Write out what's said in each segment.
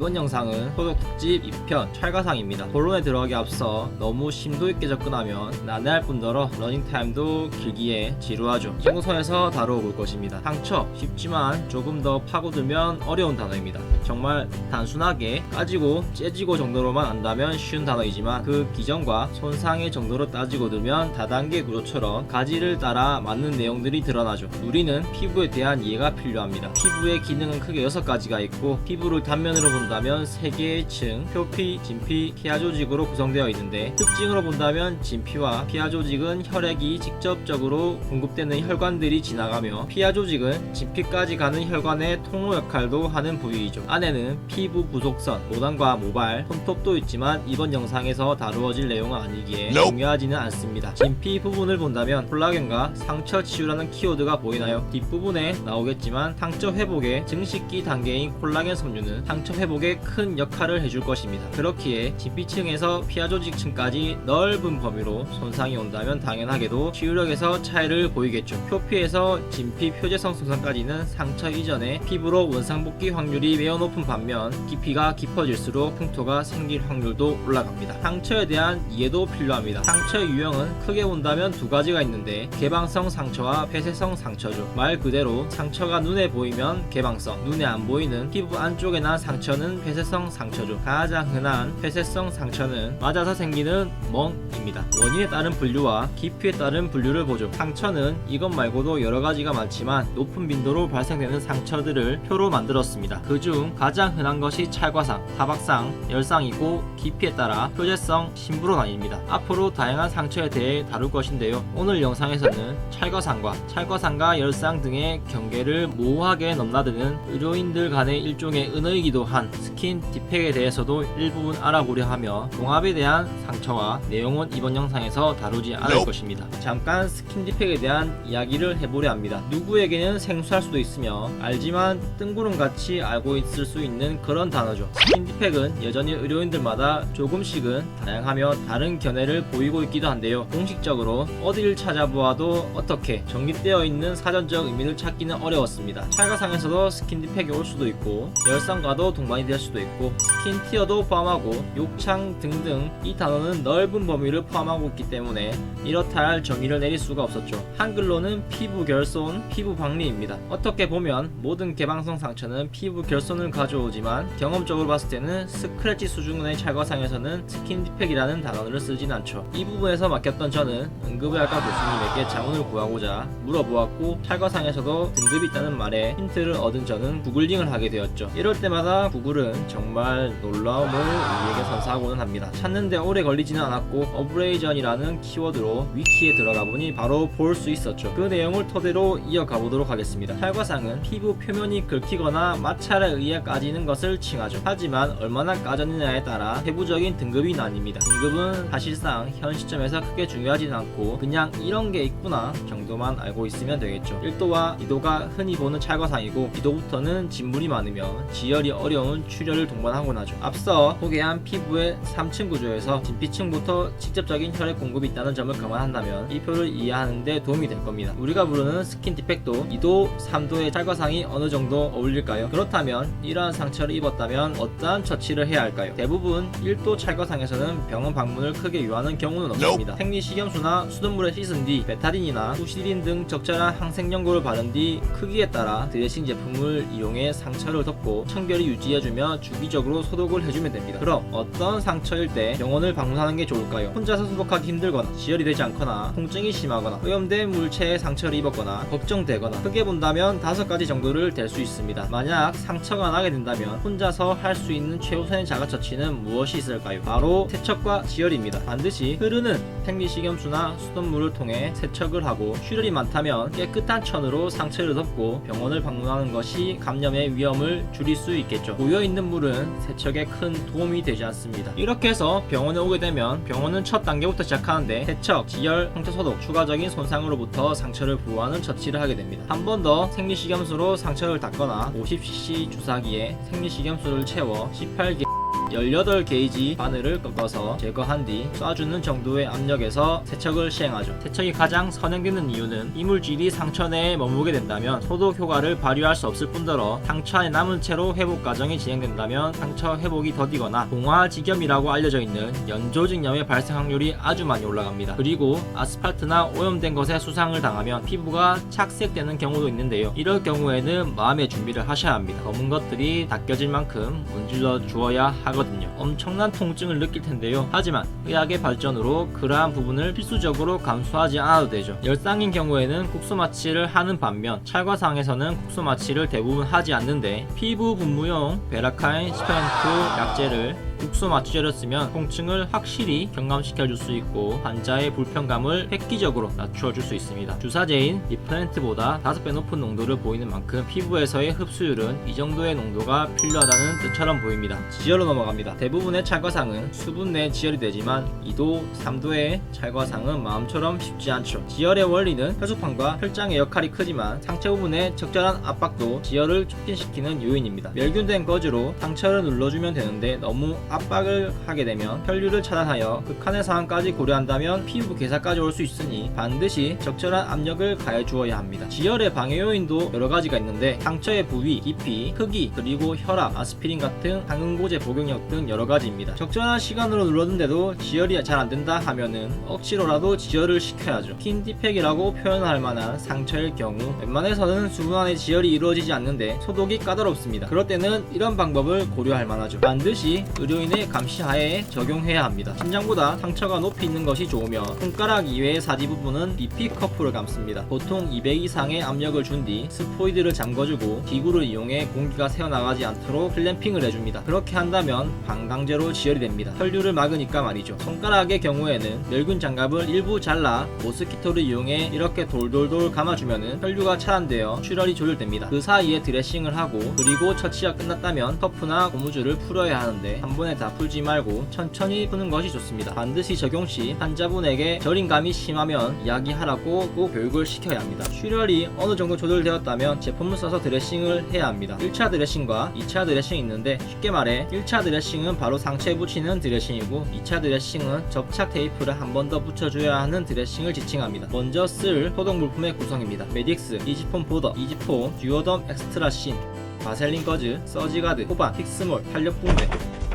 이번 영상은 소독 특집 2편 찰가상입니다. 본론에 들어가기 앞서 너무 심도 있게 접근하면 난해할 뿐더러 러닝타임도 길기에 지루하죠. 친구선에서 다뤄볼 것입니다. 상처 쉽지만 조금 더 파고들면 어려운 단어입니다. 정말 단순하게 까지고 째지고 정도로만 안다면 쉬운 단어이지만 그 기전과 손상의 정도로 따지고 들면 다단계 구조처럼 가지를 따라 맞는 내용들이 드러나죠. 우리는 피부에 대한 이해가 필요합니다. 피부의 기능은 크게 6가지가 있고 피부를 단면으로 본다 면 3개의 층, 표피, 진피, 피하 조직으로 구성되어 있는데 특징으로 본다면 진피와 피하 조직은 혈액이 직접적으로 공급되는 혈관들이 지나가며 피하 조직은 진피까지 가는 혈관의 통로 역할도 하는 부위이죠. 안에는 피부 부속선, 모단과 모발, 손톱도 있지만 이번 영상에서 다루어질 내용은 아니기에. 중요하지는 않습니다. 진피 부분을 본다면 콜라겐과 상처 치유라는 키워드가 보이나요? 뒷부분에 나오겠지만 상처 회복의 증식기 단계인 콜라겐 섬유는 상처 회복 에 큰 역할을 해줄 것입니다. 그렇기에 진피층에서 피하 조직층까지 넓은 범위로 손상이 온다면 당연하게도 치유력에서 차이를 보이겠죠. 표피에서 진피 표재성 손상까지는 상처 이전에 피부로 원상복귀 확률이 매우 높은 반면 깊이가 깊어질수록 흉터가 생길 확률도 올라갑니다. 상처에 대한 이해도 필요합니다. 상처의 유형은 크게 본다면 두 가지가 있는데 개방성 상처와 폐쇄성 상처죠. 말 그대로 상처가 눈에 보이면 개방성, 눈에 안 보이는 피부 안쪽에 난 상처는 폐쇄성 상처죠. 가장 흔한 폐쇄성 상처는 맞아서 생기는 멍입니다. 원인에 따른 분류와 깊이에 따른 분류를 보죠. 상처는 이것 말고도 여러 가지가 많지만 높은 빈도로 발생되는 상처들을 표로 만들었습니다. 그중 가장 흔한 것이 찰과상, 타박상, 열상이고 깊이에 따라 표재성, 심부로 나뉩니다. 앞으로 다양한 상처에 대해 다룰 것인데요. 오늘 영상에서는 찰과상과 찰과상과 열상 등의 경계를 모호하게 넘나드는 의료인들 간의 일종의 은어이기도 한 스킨 디팩에 대해서도 일부분 알아보려 하며 종합에 대한 상처와 내용은 이번 영상에서 다루지 않을. 것입니다. 잠깐 스킨 디팩에 대한 이야기를 해보려 합니다. 누구에게는 생소할 수도 있으며 알지만 뜬구름 같이 알고 있을 수 있는 그런 단어죠. 스킨 디팩은 여전히 의료인들마다 조금씩은 다양하며 다른 견해를 보이고 있기도 한데요. 공식적으로 어디를 찾아보아도 어떻게 정립되어 있는 사전적 의미를 찾기는 어려웠습니다. 찰가상에서도 스킨 디팩이 올 수도 있고 열상과도 동반이 될 수도 있고 스킨 티어도 포함하고 욕창 등등 이 단어는 넓은 범위를 포함하고 있기 때문에 이렇다 할 정의를 내릴 수가 없었죠. 한글로는 피부 결손, 피부 박리입니다. 어떻게 보면 모든 개방성 상처는 피부 결손을 가져오지만 경험적으로 봤을 때는 스크래치 수준의 찰과상에서는 스킨 디팩이라는 단어를 쓰진 않죠. 이 부분에서 맡겼던 저는 응급의학과 교수님에게 자문을 구하고자 물어보았고 찰과상에서도 등급이 있다는 말에 힌트를 얻은 저는 구글링을 하게 되었죠. 이럴 때마다 구글 은 정말 놀라움을 우리에게 선사하고는 합니다. 찾는데 오래 걸리지는 않았고 어브레이전이라는 키워드로 위키에 들어가 보니 바로 볼 수 있었죠. 그 내용을 토대로 이어가 보도록 하겠습니다. 찰과상은 피부 표면이 긁히거나 마찰에 의해 까지는 것을 칭하죠. 하지만 얼마나 까졌느냐에 따라 세부적인 등급이 나뉩니다. 등급은 사실상 현 시점에서 크게 중요하진 않고 그냥 이런 게 있구나 정도만 알고 있으면 되겠죠. 1도와 2도가 흔히 보는 찰과상이고 2도부터는 진물이 많으며 지혈이 어려운 출혈을 동반하곤 하죠. 앞서 소개한 피부의 3층 구조에서 진피층부터 직접적인 혈액 공급이 있다는 점을 감안한다면 이 표를 이해하는 데 도움이 될 겁니다. 우리가 부르는 스킨 디펙도 2도, 3도의 찰과상이 어느 정도 어울릴까요? 그렇다면 이러한 상처를 입었다면 어떠한 처치를 해야 할까요? 대부분 1도 찰과상에서는 병원 방문을 크게 요하는 경우는 없습니다. 생리식염수나 수돗물에 씻은 뒤 베타딘이나 후시딘 등 적절한 항생 연고를 바른 뒤 크기에 따라 드레싱 제품을 이용해 상처를 덮고 청결이 유지해주 며 주기적으로 소독을 해주면 됩니다. 그럼 어떤 상처일 때 병원을 방문하는 게 좋을까요? 혼자서 소독하기 힘들거나 지혈이 되지 않거나 통증이 심하거나 오염된 물체에 상처를 입었거나 걱정되거나 크게 본다면 다섯 가지 정도를 될 수 있습니다. 만약 상처가 나게 된다면 혼자서 할 수 있는 최우선의 자가처치는 무엇이 있을까요? 바로 세척과 지혈입니다. 반드시 흐르는 생리식염수나 수돗물을 통해 세척을 하고 출혈이 많다면 깨끗한 천으로 상처를 덮고 병원을 방문하는 것이 감염의 위험을 줄일 수 있겠죠. 고여 있는 물은 세척에 큰 도움이 되지 않습니다. 이렇게 해서 병원에 오게 되면 병원은 첫 단계부터 시작하는데 세척, 지혈, 상처 소독, 추가적인 손상으로부터 상처를 보호하는 처치를 하게 됩니다. 한 번 더 생리식염수로 상처를 닦거나 50cc 주사기에 생리식염수를 채워 18개 18게이지 바늘을 꺾어서 제거한 뒤 쏴주는 정도의 압력에서 세척을 시행하죠. 세척이 가장 선행되는 이유는 이물질이 상처 내에 머무게 된다면 소독 효과를 발휘할 수 없을 뿐더러 상처 안에 남은 채로 회복 과정이 진행된다면 상처 회복이 더디거나 동화지겸이라고 알려져 있는 연조직염의 발생 확률이 아주 많이 올라갑니다. 그리고 아스팔트나 오염된 것에 수상을 당하면 피부가 착색되는 경우도 있는데요. 이럴 경우에는 마음의 준비를 하셔야 합니다. 검은 것들이 닦여질 만큼 문질러 주어야 하거든요. 엄청난 통증을 느낄 텐데요. 하지만 의학의 발전으로 그러한 부분을 필수적으로 감수하지 않아도 되죠. 열상인 경우에는 국소 마취를 하는 반면 찰과상에서는 국소 마취를 대부분 하지 않는데 피부 분무용 베라카인 스펜트 약제를 국소 마취제를 쓰면 통증을 확실히 경감시켜 줄 수 있고 환자의 불편감을 획기적으로 낮추어 줄수 있습니다. 주사제인 리프렌트보다 5배 높은 농도를 보이는 만큼 피부에서의 흡수율은 이 정도의 농도가 필요하다는 뜻처럼 보입니다. 지혈로 넘어갑니다. 대부분의 찰과상은 수분 내 지혈이 되지만 2도, 3도의 찰과상은 마음처럼 쉽지 않죠. 지혈의 원리는 혈소판과 혈장의 역할이 크지만 상체 부분의 적절한 압박도 지혈을 촉진시키는 요인입니다. 멸균된 거즈로 상처를 눌러주면 되는데 너무 압박을 하게 되면 혈류를 차단하여 극한의 상황까지 고려한다면 피부 괴사까지 올 수 있으니 반드시 적절한 압력을 가해 주어야 합니다. 지혈의 방해 요인도 여러 가지가 있는데 상처의 부위, 깊이, 크기, 그리고 혈압, 아스피린 같은 항응고제 복용력 등 여러 가지입니다. 적절한 시간으로 눌렀는데도 지혈이 잘 안 된다 하면은 억지로라도 지혈을 시켜야죠. 킨디팩이라고 표현할 만한 상처일 경우 웬만해서는 수분 안에 지혈이 이루어지지 않는데 소독이 까다롭습니다. 그럴 때는 이런 방법을 고려할 만하죠. 반드시 의료 인의 감시하에 적용해야 합니다. 심장보다 상처가 높이 있는 것이 좋으며 손가락 이외의 사지 부분은 리피 커프를 감습니다. 보통 200 이상의 압력을 준 뒤 스포이드를 잠궈주고 기구를 이용해 공기가 새어나가지 않도록 클램핑을 해줍니다. 그렇게 한다면 방광제로 지혈이 됩니다. 혈류를 막으니까 말이죠. 손가락의 경우에는 멸균 장갑을 일부 잘라 모스키토를 이용해 이렇게 돌돌돌 감아주면 혈류가 차단되어 출혈이 조절됩니다. 그 사이에 드레싱을 하고 그리고 처치가 끝났다면 커프나 고무줄을 풀어야 하는데 한 번에 다 풀지 말고 천천히 푸는 것이 좋습니다. 반드시 적용 시 환자분에게 저림감이 심하면 이야기하라고 꼭 교육을 시켜야 합니다. 출혈이 어느 정도 조절되었다면 제품을 써서 드레싱을 해야 합니다. 1차 드레싱과 2차 드레싱이 있는데 쉽게 말해 1차 드레싱은 바로 상처에 붙이는 드레싱이고 2차 드레싱은 접착 테이프를 한 번 더 붙여줘야 하는 드레싱을 지칭합니다. 먼저 쓸 소독 물품의 구성입니다. 메딕스, 이지폼 보더, 이지폼, 듀오덤 엑스트라 신, 바셀린 거즈, 서지가드, 호반, 픽스몰, 탄력 붕대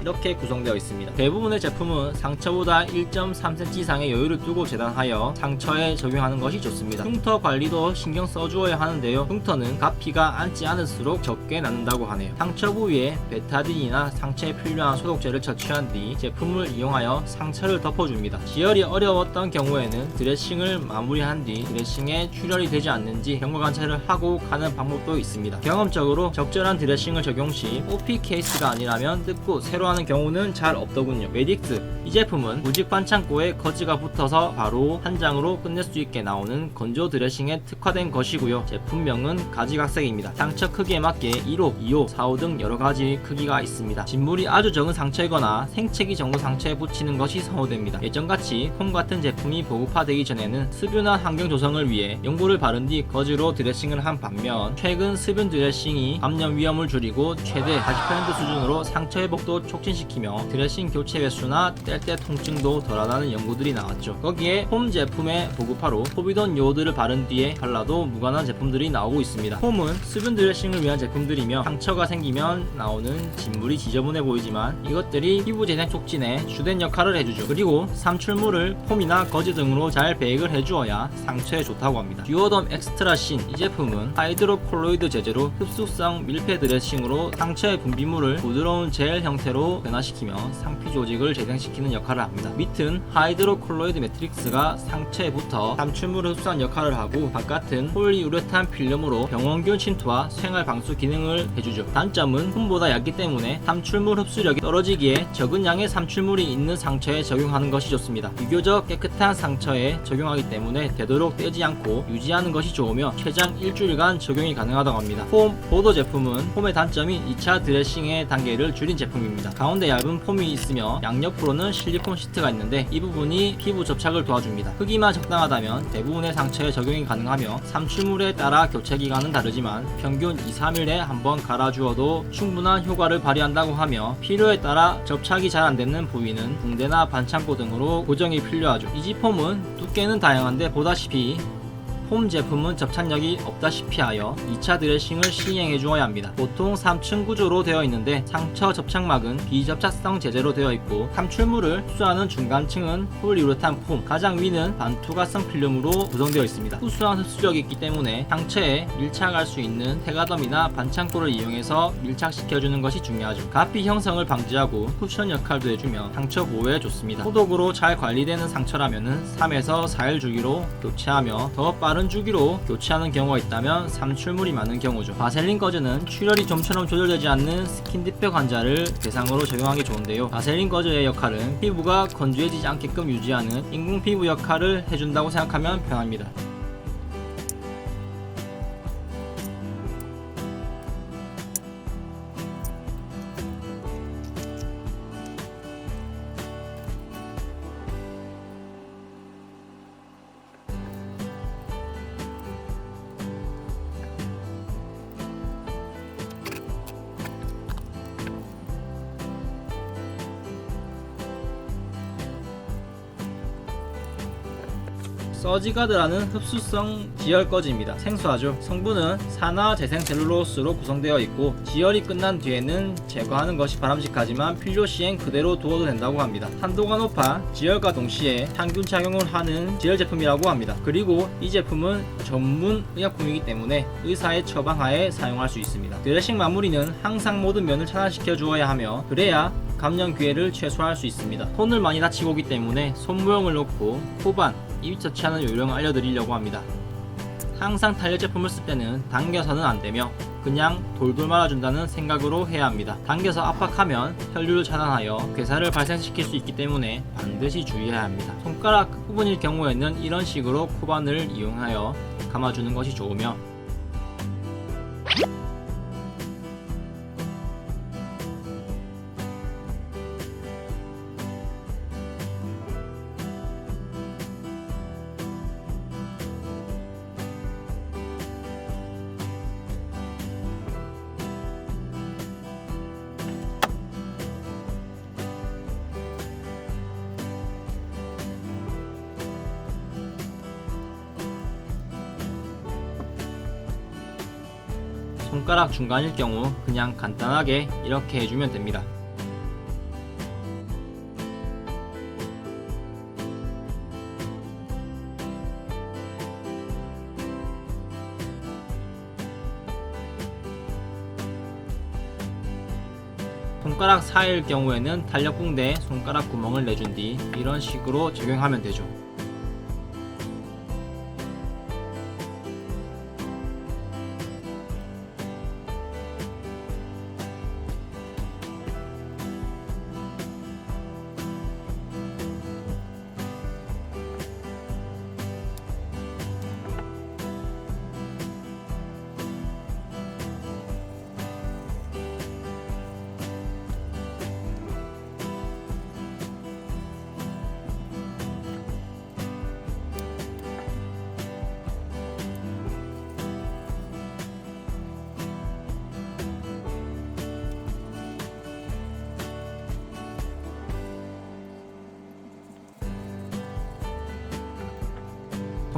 이렇게 구성되어 있습니다. 대부분의 제품은 상처보다 1.3cm 이상의 여유를 두고 재단하여 상처에 적용하는 것이 좋습니다. 흉터 관리도 신경 써주어야 하는데요. 흉터는 가피가 앉지 않을수록 적게 낫는다고 하네요. 상처 부위에 베타딘이나 상처에 필요한 소독제를 처치한 뒤 제품을 이용하여 상처를 덮어줍니다. 지혈이 어려웠던 경우에는 드레싱을 마무리한 뒤 드레싱에 출혈이 되지 않는지 경과 관찰을 하고 가는 방법도 있습니다. 경험적으로 적절한 드레싱을 적용 시 OP 케이스가 아니라면 뜯고 새로 하는 경우는 잘 없더군요. 메딕스 이 제품은 무직 반창고에 거즈가 붙어서 바로 한 장으로 끝낼 수 있게 나오는 건조 드레싱에 특화된 것이고요. 제품명은 가지각색입니다. 상처 크기에 맞게 1호, 2호, 4호 등 여러 가지 크기가 있습니다. 진물이 아주 적은 상처이거나 생채기 정도 상처에 붙이는 것이 선호됩니다. 예전같이 폼 같은 제품이 보급화되기 전에는 습유나 환경 조성을 위해 연고를 바른 뒤 거즈로 드레싱을 한 반면 최근 습윤 드레싱이 감염 위험을 줄이고 최대 40% 수준으로 상처 회복도 촉진 시키며 드레싱 교체 횟수나 뗄 때 통증도 덜하다는 연구들이 나왔죠. 거기에 폼 제품의 보급화로 포비돈 요오드를 바른 뒤에 발라도 무관한 제품들이 나오고 있습니다. 폼은 수분 드레싱을 위한 제품들이며 상처가 생기면 나오는 진물이 지저분해 보이지만 이것들이 피부 재생 촉진에 주된 역할을 해주죠. 그리고 삼출물을 폼이나 거즈 등으로 잘 배액을 해주어야 상처에 좋다고 합니다. 듀오덤 엑스트라 신 이 제품은 하이드로콜로이드 제제로 흡수성 밀폐 드레싱으로 상처의 분비물을 부드러운 젤 형태로 변화시키며 상피 조직을 재생시키는 역할을 합니다. 밑은 하이드로콜로이드 매트릭스가 붙어 삼출물을 흡수한 역할을 하고 바깥은 폴리우레탄 필름으로 병원균 침투와 생활 방수 기능을 해주죠. 단점은 폼보다 얇기 때문에 삼출물 흡수력이 떨어지기에 적은 양의 삼출물이 있는 상처에 적용하는 것이 좋습니다. 비교적 깨끗한 상처에 적용하기 때문에 되도록 떼지 않고 유지하는 것이 좋으며 최장 일주일간 적용이 가능하다고 합니다. 폼 보도 제품은 폼의 단점인 2차 드레싱의 단계를 줄인 제품입니다. 가운데 얇은 폼이 있으며 양옆으로는 실리콘 시트가 있는데 이 부분이 피부 접착을 도와줍니다. 크기만 적당하다면 대부분의 상처에 적용이 가능하며 삼출물에 따라 교체 기간은 다르지만 평균 2, 3일에 한번 갈아주어도 충분한 효과를 발휘한다고 하며 필요에 따라 접착이 잘 안되는 부위는 붕대나 반창고 등으로 고정이 필요하죠. 이지폼은 두께는 다양한데 보다시피 폼 제품은 접착력이 없다시피 하여 2차 드레싱을 시행해 주어야 합니다. 보통 3층 구조로 되어 있는데 상처 접착막은 비접착성 재재로 되어 있고 삼출물을 흡수하는 중간층은 폴리우레탄 폼, 가장 위는 반투과성 필름으로 구성되어 있습니다. 우수한 흡수력이 있기 때문에 상처에 밀착할 수 있는 태가덤이나 반창고를 이용해서 밀착시켜주는 것이 중요하죠. 가피 형성을 방지하고 쿠션 역할도 해주며 상처 보호에 좋습니다. 소독으로 잘 관리되는 상처라면 3에서 4일 주기로 교체하며 더 빠른 주기로 교체하는 경우가 있다면 삼출물이 많은 경우죠. 바셀린 거즈는 출혈이 좀처럼 조절되지 않는 스킨 디펙 환자를 대상으로 적용하기 좋은데요. 바셀린 거즈의 역할은 피부가 건조해지지 않게끔 유지하는 인공 피부 역할을 해준다고 생각하면 편합니다. 서지가드라는 흡수성 지열 꺼지입니다. 생소하죠? 성분은 산화 재생 셀룰로스로 구성되어 있고 지열이 끝난 뒤에는 제거하는 것이 바람직하지만 필요 시엔 그대로 두어도 된다고 합니다. 탄도가 높아 지열과 동시에 항균 작용을 하는 지열 제품이라고 합니다. 그리고 이 제품은 전문 의약품이기 때문에 의사의 처방하에 사용할 수 있습니다. 드레싱 마무리는 항상 모든 면을 차단시켜 주어야 하며 그래야 감염 기회를 최소화할 수 있습니다. 손을 많이 다치고 오기 때문에 손 모형을 놓고 호반, 입 터치하는 요령을 알려드리려고 합니다. 항상 탄력 제품을 쓸 때는 당겨서는 안 되며 그냥 돌돌 말아준다는 생각으로 해야 합니다. 당겨서 압박하면 혈류를 차단하여 괴사를 발생시킬 수 있기 때문에 반드시 주의해야 합니다. 손가락 끝부분일 경우에는 이런 식으로 코반을 이용하여 감아주는 것이 좋으며 손가락 중간일 경우 그냥 간단하게 이렇게 해주면 됩니다. 손가락 사이일 경우에는 탄력 붕대에 손가락 구멍을 내준 뒤 이런 식으로 적용하면 되죠.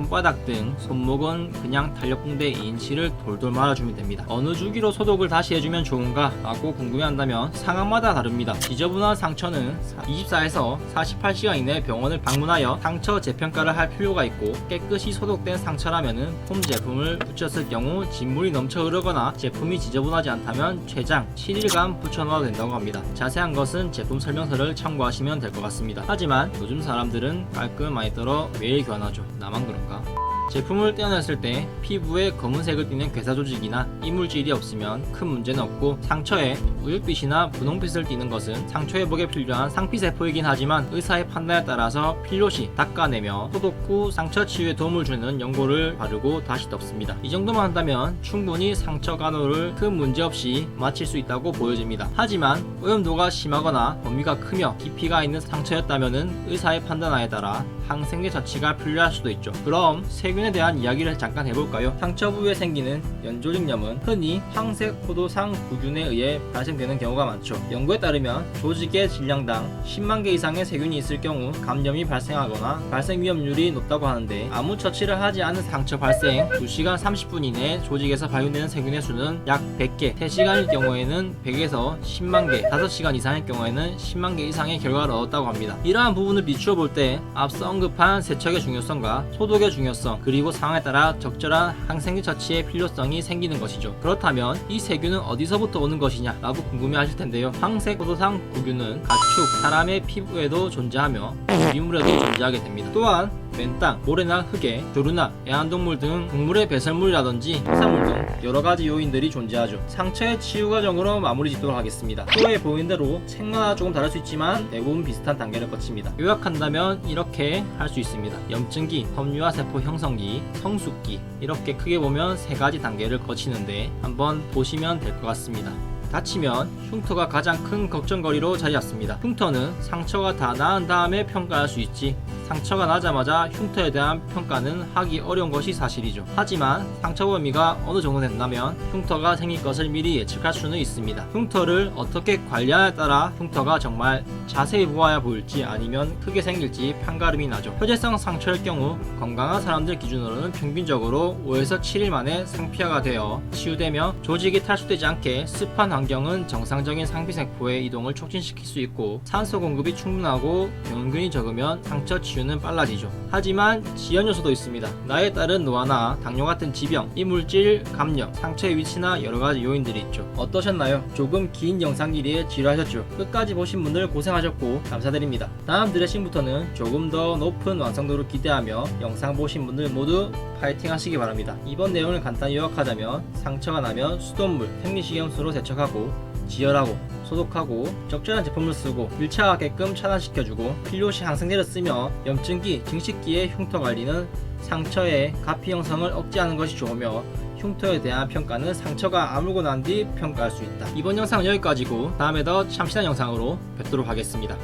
손바닥 등 손목은 그냥 탄력붕대 2인치를 돌돌 말아주면 됩니다. 어느 주기로 소독을 다시 해주면 좋은가 라고 궁금해한다면 상황마다 다릅니다. 지저분한 상처는 24에서 48시간 이내 병원을 방문하여 상처 재평가를 할 필요가 있고 깨끗이 소독된 상처라면 폼 제품을 붙였을 경우 진물이 넘쳐 흐르거나 제품이 지저분하지 않다면 최장 7일간 붙여넣어도 된다고 합니다. 자세한 것은 제품 설명서를 참고하시면 될 것 같습니다. 하지만 요즘 사람들은 깔끔 많이 떨어 매일 교환하죠. 나만 그런 가? 제품을 떼어냈을 때 피부에 검은색을 띠는 괴사 조직이나 이물질이 없으면 큰 문제는 없고 상처에 우윳빛이나 분홍빛을 띠는 것은 상처 회복에 필요한 상피세포이긴 하지만 의사의 판단에 따라서 필요 시 닦아내며 소독 후 상처 치유에 도움을 주는 연고를 바르고 다시 덮습니다. 이 정도만 한다면 충분히 상처 간호를 큰 문제 없이 마칠 수 있다고 보여집니다. 하지만 오염도가 심하거나 범위가 크며 깊이가 있는 상처였다면 의사의 판단하에 따라 항생제 처치가 필요할 수도 있죠. 그럼 세균 에 대한 이야기를 잠깐 해볼까요? 상처 부위에 생기는 연조직염은 흔히 황색 포도상 구균에 의해 발생되는 경우가 많죠. 연구에 따르면 조직의 질량당 10만 개 이상의 세균이 있을 경우 감염이 발생하거나 발생 위험률이 높다고 하는데 아무 처치를 하지 않은 상처 발생 2시간 30분 이내에 조직에서 발견되는 세균의 수는 약 100개, 3시간일 경우에는 100에서 10만 개, 5시간 이상일 경우에는 10만 개 이상의 결과를 얻었다고 합니다. 이러한 부분을 비추어 볼 때 앞서 언급한 세척의 중요성과 소독의 중요성 그리고 상황에 따라 적절한 항생제 처치의 필요성이 생기는 것이죠. 그렇다면 이 세균은 어디서부터 오는 것이냐 라고 궁금해 하실 텐데요. 황색 포도상 구균은 가축, 사람의 피부에도 존재하며 유리물에도 존재하게 됩니다. 또한 맨땅, 모래나 흙에 조류나 애완동물 등 동물의 배설물이라든지 해산물 등 여러 가지 요인들이 존재하죠. 상처의 치유 과정으로 마무리 짓도록 하겠습니다. 후에 보인 대로 책마다 조금 다를 수 있지만 대부분 비슷한 단계를 거칩니다. 요약한다면 이렇게 할 수 있습니다. 염증기, 섬유화 세포 형성기, 성숙기 이렇게 크게 보면 세 가지 단계를 거치는데 한번 보시면 될 것 같습니다. 다치면 흉터가 가장 큰 걱정거리로 자리 잡습니다. 흉터는 상처가 다 나은 다음에 평가할 수 있지 상처가 나자마자 흉터에 대한 평가는 하기 어려운 것이 사실이죠. 하지만 상처 범위가 어느 정도 된다면 흉터가 생길 것을 미리 예측할 수는 있습니다. 흉터를 어떻게 관리하에 따라 흉터가 정말 자세히 보아야 보일지 아니면 크게 생길지 판가름이 나죠. 표재성 상처일 경우 건강한 사람들 기준으로는 평균적으로 5에서 7일 만에 상피화가 되어 치유되며 조직이 탈수되지 않게 습한 환경은 정상적인 상피세포의 이동을 촉진시킬 수 있고 산소 공급이 충분하고 병균이 적으면 상처 치유 는 빨라지죠. 하지만 지연 요소도 있습니다. 나이에 따른 노화나 당뇨 같은 지병, 이물질 감염, 상처의 위치나 여러 가지 요인들이 있죠. 어떠셨나요? 조금 긴 영상 길이에 지루하셨죠? 끝까지 보신 분들 고생하셨고 감사드립니다. 다음 드레싱부터는 조금 더 높은 완성도를 기대하며 영상 보신 분들 모두 파이팅 하시기 바랍니다. 이번 내용을 간단히 요약하자면 상처가 나면 수돗물, 생리식염수로 세척하고 지혈하고 소독하고 적절한 제품을 쓰고 일차하게끔 차단시켜주고 필요시 항생제를 쓰며 염증기, 증식기의 흉터 관리는 상처의 가피 형성을 억제하는 것이 좋으며 흉터에 대한 평가는 상처가 아물고 난 뒤 평가할 수 있다. 이번 영상은 여기까지고 다음에 더 참신한 영상으로 뵙도록 하겠습니다.